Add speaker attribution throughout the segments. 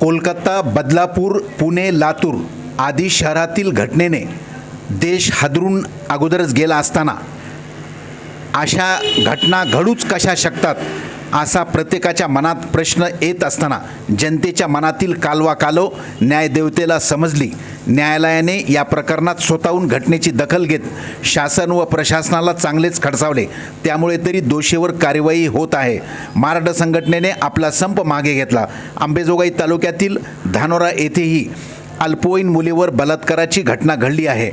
Speaker 1: कोलकाता बदलापूर पुणे लातूर आदी शहरातील घटनेने देश हादरून अगोदरच गेला असताना. अशा घटना घडूच कशा शकतात? असा प्रत्येकाच्या मनात प्रश्न येत असताना जनतेच्या मनातील कालवा कालो न्यायदेवतेला समजली. न्यायालयाने या प्रकरणात स्वतःहून घटनेची दखल घेत शासन व प्रशासनाला चांगलेच खडसावले. त्यामुळे तरी दोषीवर कार्यवाही होत आहे. मारड संघटनेने आपला संप मागे घेतला. आंबेजोगाई तालुक्यातील धानोरा येथेही अल्पवयीन मुलीवर बलात्काराची घटना घडली आहे.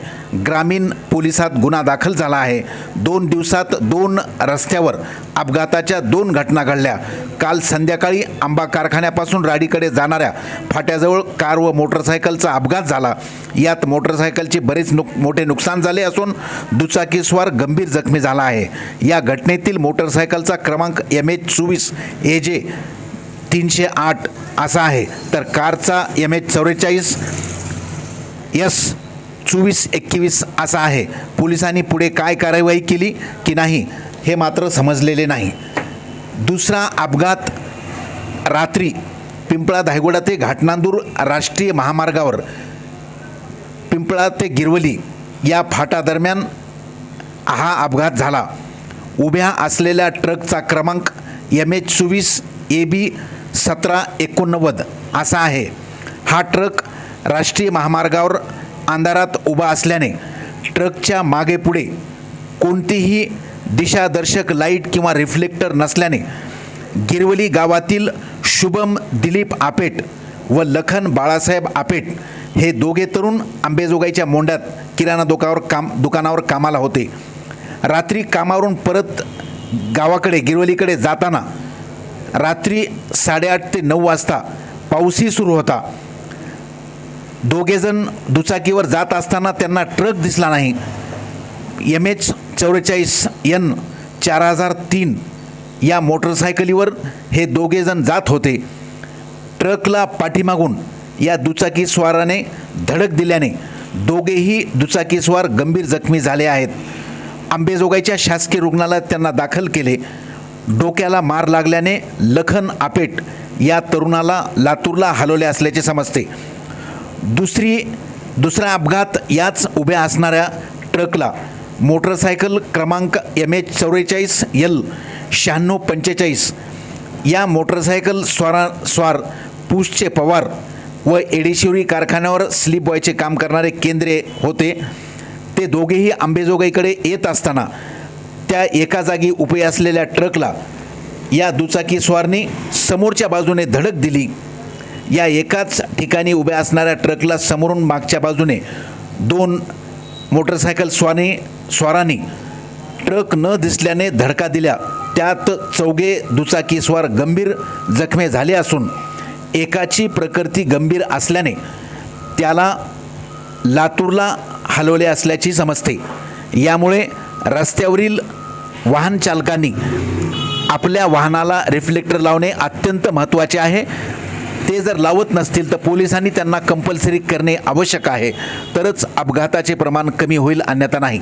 Speaker 1: ग्रामीण पोलिसात गुन्हा दाखल झाला आहे. दोन दिवसात दोन रस्त्यावर अपघाताच्या दोन घटना घडल्या. काल संध्याकाळी आंबा कारखान्यापासून राडीकडे जाणाऱ्या फाट्याजवळ कार व मोटरसायकलचा अपघात झाला. यात मोटरसायकलचे बरेच नुक मोठे नुकसान झाले असून दुचाकीस्वार गंभीर जखमी झाला आहे. या घटनेतील मोटरसायकलचा क्रमांक एम एच चोवीस ए जे तीनशे आठ असा आहे. तर कारचा एम एच चौवेचाळीस यस चोवीस एकवीस असा आहे. पोलिसांनी पुढे काय कारवाई केली की नाही हे मात्र समजलेले नाही. दुसरा अपघात रात्री पिंपळा धायगोडा ते घाटनांदूर राष्ट्रीय महामार्गावर पिंपळा ते गिरवली या फाटादरम्यान हा अपघात झाला. उभ्या असलेल्या ट्रकचा क्रमांक एम एच चोवीस ए बी सतरा एकोणनव्वद असा आहे. हा ट्रक राष्ट्रीय महामार्गावर अंधारात उभा असल्याने ट्रकच्या मागे पुढे कोणतीही दिशादर्शक लाइट किंवा रिफ्लेक्टर नसल्याने गिरवली गावातील शुभम दिलीप आपेट व लखन बाळासाहेब आपेट हे दोघे तरुण आंबेजोगाईच्या मोंड्यात किराणा दुकानावर काम दुकानावर कामाला होते. रात्री कामावरून परत गावाकडे गिरवलीकडे जाताना रात्री साडेआठ ते नऊ वाजता पाऊसही सुरू होता. दोघेजण दुचाकीवर जात असताना त्यांना ट्रक दिसला नाही. एम एच चौवेचाळीस एन चार हजार तीन या मोटरसायकलीवर हे दोघेजण जात होते. ट्रकला पाठीमागून या दुचाकी स्वाराने धडक दिल्याने दोघेही दुचाकीस्वार गंभीर जखमी झाले आहेत. आंबेजोगाईच्या शासकीय रुग्णालयात त्यांना दाखल केले. डोक्याला मार लागल्याने लखन आपेट या तरुणाला लातूरला हलवले असल्याचे समजते. दुसरी दुसरा अपघात याच उभ्या असणाऱ्या ट्रकला. मोटरसायकल क्रमांक एम एच चौवेचाळीस एल शहाण्णव पंचेचाळीस. या मोटरसायकल स्वारा स्वार पुषचे पवार व एडेशिवरी कारखान्यावर स्लीप बॉयचे काम करणारे केंद्रे होते. ते दोघेही आंबेजोगाईकडे येत असताना त्या एका जागी उभे असलेल्या ट्रकला या दुचाकी स्वारने समोरच्या बाजूने धडक दिली. या एकाच ठिकाणी उभ्या असणाऱ्या ट्रकला समोरून मागच्या बाजूने दोन मोटरसायकल स्वाने स्वारांनी ट्रक न दिसल्याने धडका दिल्या. त्यात चौघे दुचाकीस्वार गंभीर जखमी झाले असून एकाची प्रकृती गंभीर असल्याने त्याला लातूरला हलवले असल्याची समजते. यामुळे रस्त्यावरील वाहन चालकांनी आपल्या वाहनाला रिफ्लेक्टर लावणे अत्यंत महत्त्वाचे आहे. ते जर लावत नसतील तर पोलिसांनी त्यांना कंपल्सरी करणे आवश्यक आहे. तरच अपघाताचे प्रमाण कमी होईल अन्यथा नाही.